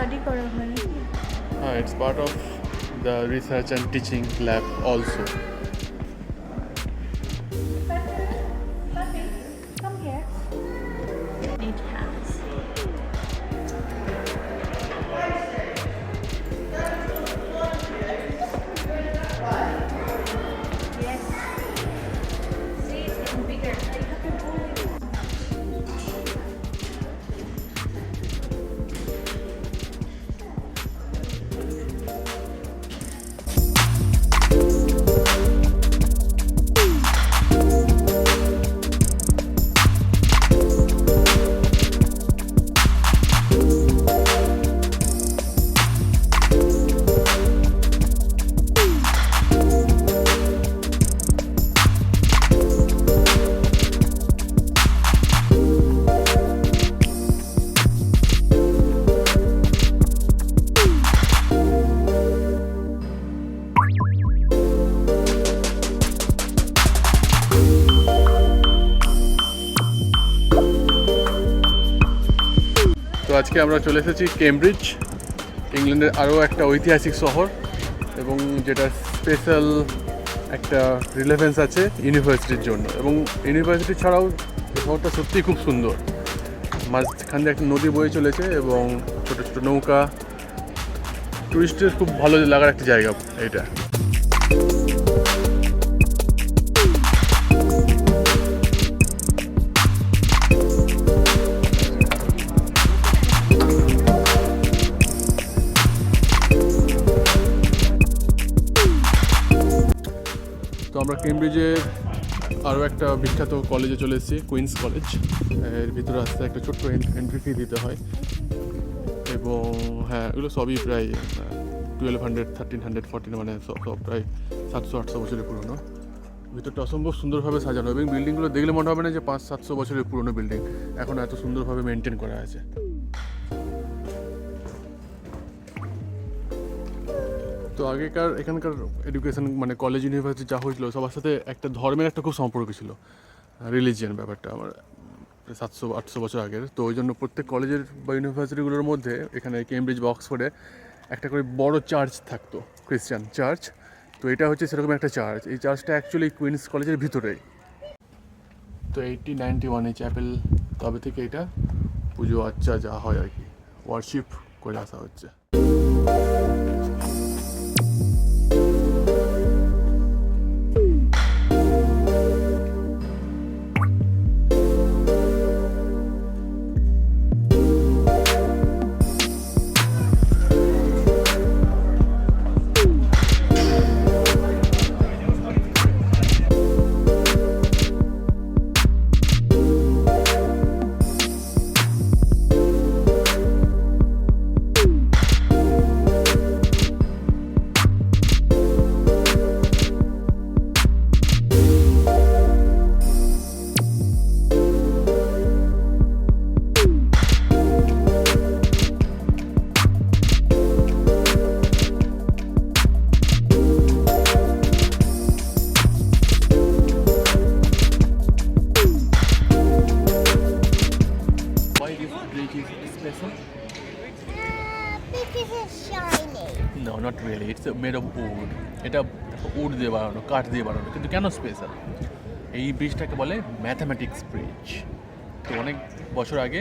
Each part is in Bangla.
স্টাডি করা হয় হ্যাঁ it's part of the research and teaching lab also আজকে আমরা চলে এসেছি কেমব্রিজ, ইংল্যান্ডের আরও একটা ঐতিহাসিক শহর এবং যেটা স্পেশাল একটা রিলেভেন্স আছে ইউনিভার্সিটির জন্য। এবং ইউনিভার্সিটি ছাড়াও শহরটা সত্যিই খুব সুন্দর। মাঝখান দিয়ে একটা নদী বয়ে চলেছে এবং ছোটো ছোটো নৌকা। টুরিস্টের খুব ভালো লাগার একটা জায়গা এটা আমরা কেমব্রিজে আরও একটা বিখ্যাত কলেজে চলে এসেছি কুইন্স কলেজের ভিতরে আসতে একটা ছোট্ট এন্ট্রি ফি দিতে হয়। এবং হ্যাঁ এগুলো সবই প্রায় twelve hundred thirteen hundred fourteen মানে সব সব প্রায় সাতশো, আটশো বছরের পুরনো। ভিতরটা অসম্ভব সুন্দরভাবে সাজানো। এবং বিল্ডিংগুলো দেখলে মনে হবে না যে পাঁচ, সাতশো বছরের পুরনো বিল্ডিং এখন এত সুন্দরভাবে মেনটেন করা আছে। তো আগেকার, এখানকার এডুকেশন মানে কলেজ ইউনিভার্সিটি যা হয়েছিল, সবার সাথে একটা ধর্মের একটা খুব সম্পর্ক ছিল। রিলিজিয়ান ব্যাপারটা আমার সাতশো, আটশো বছর আগের। তো ওই জন্য প্রত্যেক কলেজের বা ইউনিভার্সিটিগুলোর মধ্যে, এখানে কেমব্রিজ বা অক্সফোর্ডে একটা করে বড় চার্চ থাকতো খ্রিস্টান চার্চ তো এটা হচ্ছে সেরকম একটা চার্চ এই চার্চটা অ্যাকচুয়ালি কুইন্স কলেজের ভিতরেই। তো এইটটি নাইনটি ওয়ানে চ্যাপেল তবে থেকে এটা পুজো আচ্চা যা হয় আর কি। ওয়ার্শিপ করে আসা হচ্ছে। Wood. এটা উড দিয়ে বানানো, কাঠ দিয়ে বানানো, কিন্তু কেন স্পেশাল এই ব্রিজটাকে বলে ম্যাথামেটিক্স ব্রিজ তো অনেক বছর আগে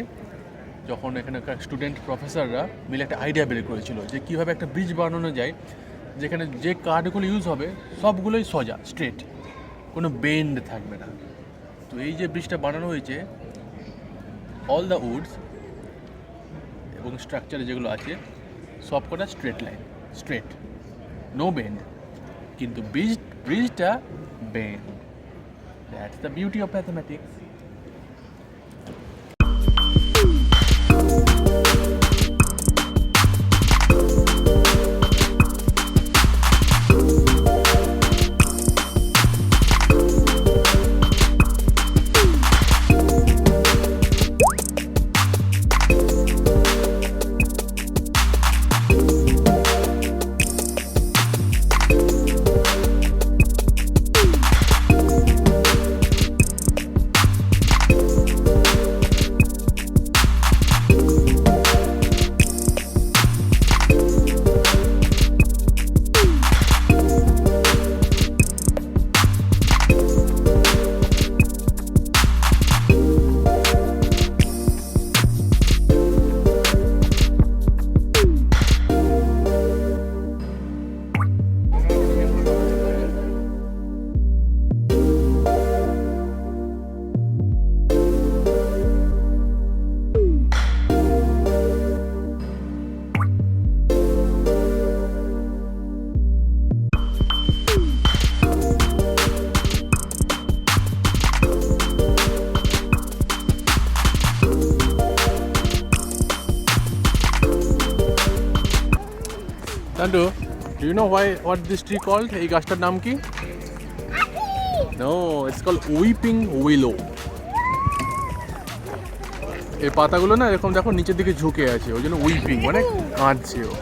যখন এখানকার স্টুডেন্ট প্রফেসররা মিলে একটা আইডিয়া বের করেছিল যে কীভাবে একটা ব্রিজ বানানো যায়, যেখানে যে কাঠগুলো ইউজ হবে, সবগুলোই সোজা স্ট্রেট কোনো বেন্ড থাকবে না। তো এই যে ব্রিজটা বানানো হয়েছে অল দ্য উডস এবং স্ট্রাকচারে যেগুলো আছে সব কটা straight line straight no bend কিন্তু ব্রিজ ব্রিজটা bend that's the beauty of mathematics Nantu do you know why what this tree called এই গাছটার নাম কি no it's call weeping willow এই পাতাগুলো না এরকম দেখো নিচের দিকে ঝুঁকে আছে ওই জন্য উইপিং মানে কাঁদছে ও।